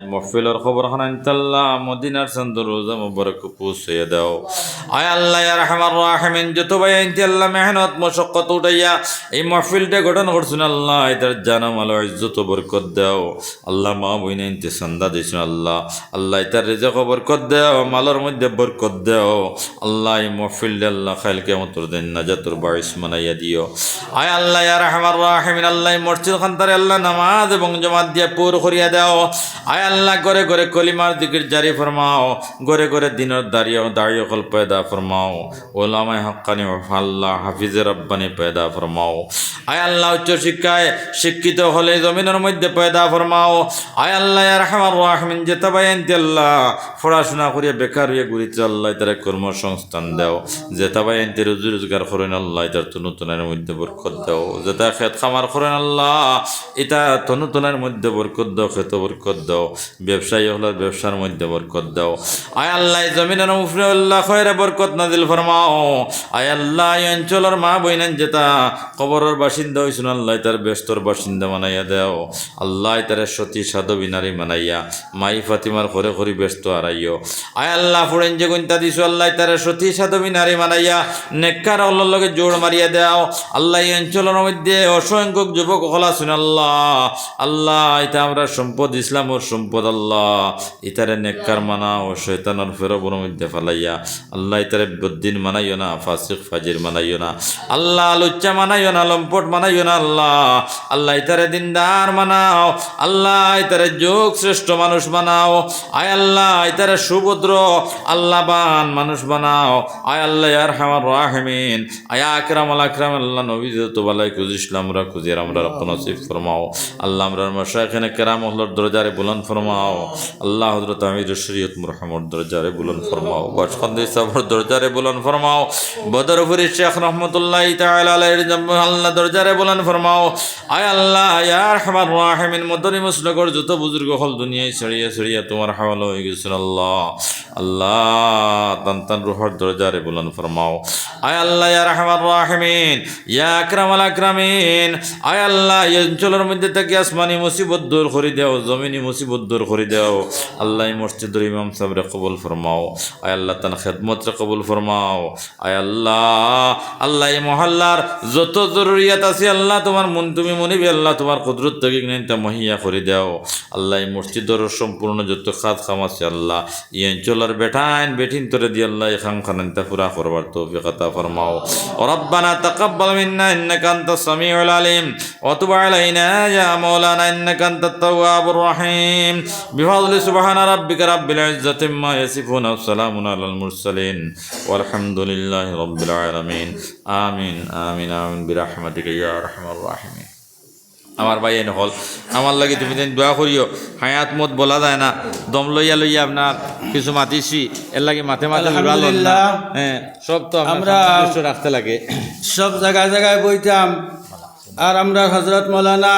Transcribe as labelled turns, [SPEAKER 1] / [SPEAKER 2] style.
[SPEAKER 1] মহফিলের খবর হানাইতাল্লাহ মদিনার চন্দ্র রোজা মুবারক পৌঁছে দাও। আয় আল্লাহ রহমান রাহিমিন, যত ভাই আইনতি আল্লাহ মেহনত, মশক্কত উঠাইয়া এই মহফিলটা গঠন করছেন আল্লাহ, এটার জানাম আলো ইজ্জত বরকত দাও। আল্লাহ মা বইন আইনতে সন্দা দিয়েছেন আল্লাহ। আল্লাহ এটার রেজাক বরকত দাও, মালার মধ্যে বরকত দাও। আল্লাহ এই মহফিলটা আল্লাহ খাইল কেমতর দিন নাজাতুর বারিস মানাইয়া দিও। আয় আল্লাহ রহমান রাহিমিন, আল্লাহ মসজিদ খান্তারে আল্লাহ নামাজ এবং জমাত দিয়া পুর করিয়া দাও। আয় আল্লাহ করে করে কলিমার দিকের জারি ফরমাও, গড়ে গড়ে দিনের দাঁড়িয়ে দাঁড়িয়ে কল পয়দা ফরমাও, ওলামায় হকানি আল্লাহ হাফিজে রব্বানি পয়দা ফরমাও। আয় আল্লাহ উচ্চ শিক্ষায় শিক্ষিত হলে জমিনের মধ্যে পয়দা ফরমাও। আয় আল্লাহ রহমান রাহমিন যে তবাই আনতে আল্লাহ, পড়াশোনা করিয়া বেকার হয়ে ঘুরিতে আল্লাহ তারা কর্মসংস্থান দাও। যে তবাই আনতে রুজি রোজগার করেন আল্লাহ তার তো নতুনের মধ্যে বরকত দেও। যেটা খেত খামার করেন আল্লাহ, এটা তো নতুনের মধ্যে বরকত দাও, খেত বরকত দাও। ব্যবসায়ী হলো ব্যবসার মধ্যে বরকত দাও। আয় আল্লাহ জমিনের উপরে আল্লাহ খয়রে বরকত নাজিল ফরমাও। আয় আল্লাহ অঞ্চলের মা বইনেন যেটা কবরের বাসিন্দা হয়েছিল আল্লাহ তার ব্যস্তর বাসিন্দা মানাইয়া দেও। আল্লাহ তার সতী সাধবী নারী মানাইয়া মাই ফাতিমার ঘরে ঘরে ব্যস্ত হারাইও। আয় আল্লাহ, ফুড়েন যে গুন্তা দিছো, আল্লাহ তার সতী সাধবী নারী মানাইয়া নেককার আল্লাহর লগে জোড় মারিয়া দেও। আল্লাহ, এই অঞ্চলের মধ্যে অসংখ্য যুবক হলা, শুন আল্লাহ। আল্লাহ এটা আমরা সম্পদ ইসলামর সম্পদ আল্লাহ ইতারে নেককার মানা ও শৈতানোর ফেরবর মধ্যে ফেলাইয়া, আল্লাহ ইতারে বদ্দিন মানাইও না, ফাসিক ফাজির মানাইও না, আল্লাহ লুচ্চা মানাইও না, লম্পট মানাইও না, আল্লাহ আল্লাহ ইতারে দিনদার মানাও, আল্লাহ ইতারে যোগ শ্রেষ্ঠ মানুষ বানাও আয় আল্লাহ ইতারে সুভদ্র, আল্লাহবান মানুষ বানাও আয় আল্লাহ ইয়ার হামার রাহমিন, আয় আকরাম আল আকরাম, আল্লাহ নবী বালাই আমরা খুঁজি আমরা রপ্ত ফরমাও, আল্লাহ আমরা মশাইখানে কেরাম হল্লার দরজারে বুলন আল্লাহ হজরত আমির শরীয়ত মুরহামর দরজারে বুলন ফরমাও। বাসখন্দি সাবর দরজারে বুলন ফরমাও। বদরপুরি শেখ রহমতুল্লাহ আল্লাহ দরজারে বুলন ফরমাও। আয় আল্লাহ ইয়ার হামার রাহিমিন, মদনী মুসলগর যত বুজুর্গ হল দুনিয়ায় ছড়িয়ে ছড়িয়ে তোমার হাওয়ালা হয়ে গেছেন আল্লাহ। আল্লাহ, তান তান রুহর দরজারে বুলন ফরমাও। আয় আল্লাহ, ইয়া রহমান রাহিমিন, ইয়া আকরাম আল আকরামিন। আয় আল্লাহ, এই অঞ্চলের মধ্যে থেকে আসমানি মুসিবত দূর করে দাও, জমিনি মুসিবত দূর করে দাও আল্লাহ এই মসজিদের ইমাম সাহেবরে কবুল ফরমাও আয় আল্লাহ তান খেদমতরে কবুল ফরমাও আয় আল্লাহ আল্লাহ এই মহল্লার যত জরুরিয়াত আছে আল্লাহ তোমার মন তুমি মনিবি আল্লাহ তোমার কুদরত থেকে তা মহিয়া করে দাও আল্লাহ এই মসজিদের সম্পূর্ণ যত খাত খাম আছে আল্লাহ এই অঞ্চলের বেঠাইন বেঠিন তোরে দিয়ে আল্লাহ এই খাম খানান তা পুরা করবার তো বেকাতা ফরমাও ربنا تقبل منا انك انت السميع العليم وتب علينا يا مولانا انك انت التواب الرحيم بفضل سبحان ربك رب العزه ما يصفون وسلام على المرسلين والحمد لله رب العالمين آمين آمين آمين برحمتك يا أرحم الراحمين আমার ভাই এনে হল আমার লাগে তুমি যেন দোয়া করিও হায়াত মত বলা যায় না দম লইয়া লইয়া আপনার কিছু মাতিছি এর লাগে মাথে মাথে উড়ালো না।
[SPEAKER 2] আলহামদুলিল্লাহ।
[SPEAKER 1] হ্যাঁ সব তো আমরা
[SPEAKER 2] আমরা-
[SPEAKER 1] সন্তুষ্ট রাখতে লাগে
[SPEAKER 2] সব জায়গায় জায়গায় বইতাম আর আমরা হজরত মৌলানা